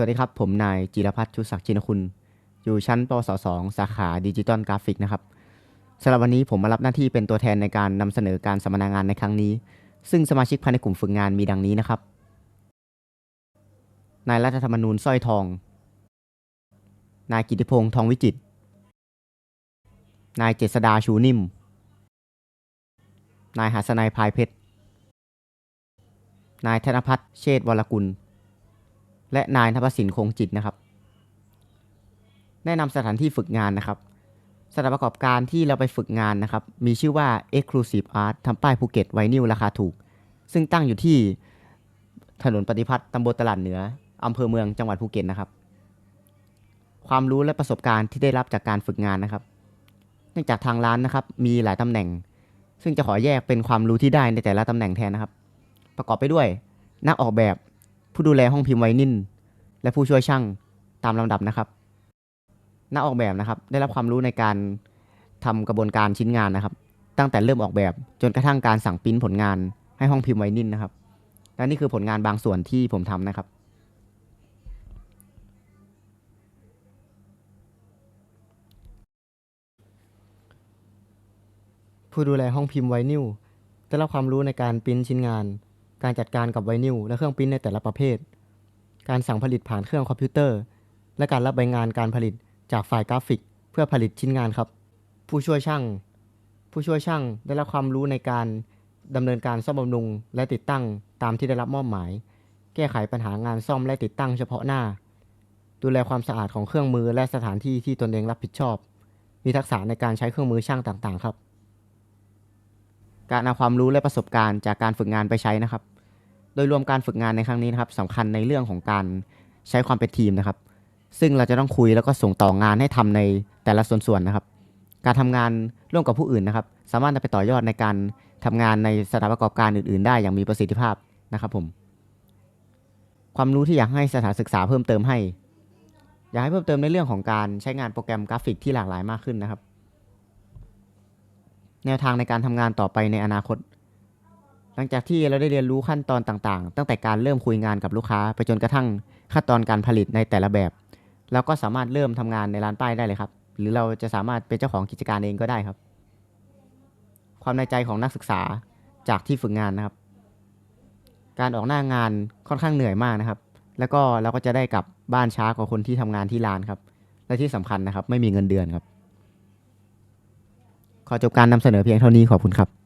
วัสดีครับ ผมนายจิรพัฒน์ชุศักดิ์ชินคุณ อยู่ชั้นปวสสองสาขาดิจิตอลกราฟิกนะครับสำหรับวันนี้ผมมารับหน้าที่เป็นตัวแทนในการนำเสนอการสัมมนางานในครั้งนี้ ซึ่งสมาชิกภายในกลุ่มฝึกงานมีดังนี้นะครับ นายรัฐธรรมนูญสร้อยทอง นายกิติพงษ์ทองวิจิต นายเจษดาชูนิ่ม นายหัสนัยพายเพชร นายธนพัฒน์เชษวรกุล และนายทพสินคงจิตนะครับ แนะนำสถานที่ฝึกงานนะครับ สถานประกอบการที่เราไปฝึกงานนะครับ มีชื่อว่า Exclusive Art ทำป้ายภูเก็ตไวนิลราคาถูก ซึ่งตั้งอยู่ที่ถนนปฏิพัฒน์ตำบลตลาดเหนืออำเภอเมืองจังหวัดภูเก็ตนะครับ ความรู้และประสบการณ์ที่ได้รับจากการฝึกงานนะครับ เนื่องจากทางร้านนะครับ มีหลายตำแหน่ง ซึ่งจะขอแยกเป็นความรู้ที่ได้ในแต่ละตำแหน่งแทนนะครับ ประกอบไปด้วย นักออกแบบ ผู้ดูแลห้องพิมพ์ไวนิลและผู้ช่วยช่างตามลำดับนะครับ นักออกแบบนะครับ ได้รับความรู้ในการทำกระบวนการชิ้นงานนะครับ ตั้งแต่เริ่มออกแบบจนกระทั่งการสั่งปริ้นผลงานให้ห้องพิมพ์ไวนิลนะครับและนี่คือผลงานบางส่วนที่ผมทำนะครับผู้ดูแลห้องพิมพ์ไวนิลได้รับความรู้ในการปริ้นชิ้นงาน การจัดการกับไวนิลและเครื่องปริ้นในแต่ละประเภท การสั่งผลิตผ่านเครื่องคอมพิวเตอร์ และการรับใบงานการผลิตจากฝ่ายกราฟิก เพื่อผลิตชิ้นงานครับ ผู้ช่วยช่าง ผู้ช่วยช่างได้รับความรู้ในการดำเนินการซ่อมบำรุง และติดตั้งตามที่ได้รับมอบหมาย แก้ไขปัญหางานซ่อมและติดตั้งเฉพาะหน้า ดูแลความสะอาดของเครื่องมือและสถานที่ที่ตนเองรับผิดชอบ มีทักษะในการใช้เครื่องมือช่างต่างๆ ครับ การเอาความรู้และประสบการณ์จากการฝึกงานไปใช้นะครับ โดยรวมการฝึกงานในครั้งนี้นะครับสำคัญในเรื่องของการใช้ความเป็นทีมนะครับ ซึ่งเราจะต้องคุยแล้วก็ส่งต่องานให้ทำในแต่ละส่วนๆนะครับ การทำงานร่วมกับผู้อื่นนะครับ สามารถนำไปต่อยอดในการทำงานในสถานประกอบการอื่น ๆ ได้อย่างมีประสิทธิภาพนะครับผมความรู้ที่อยากให้สถานศึกษาเพิ่มเติมให้ อยากให้เพิ่มเติมในเรื่องของการใช้งานโปรแกรมกราฟิกที่หลากหลายมากขึ้นนะครับ แนวทางในการทำงานต่อไปในอนาคต หลังจากที่เราได้เรียนรู้ขั้นตอนต่างๆ ตั้งแต่การเริ่มคุยงานกับลูกค้า ไปจนกระทั่งขั้นตอนการผลิตในแต่ละแบบเราก็สามารถเริ่มทำงานในร้านป้ายได้เลยครับ หรือเราจะสามารถเป็นเจ้าของกิจการเองก็ได้ครับ ความในใจของนักศึกษาจากที่ฝึกงานนะครับ การออกหน้างานค่อนข้างเหนื่อยมากนะครับ แล้วก็เราก็จะได้กลับบ้านช้ากว่าคนที่ทำงานที่ร้านครับ และที่สำคัญนะครับ ไม่มีเงินเดือนครับ ขอจบการนำเสนอเพียงเท่านี้ขอบคุณครับ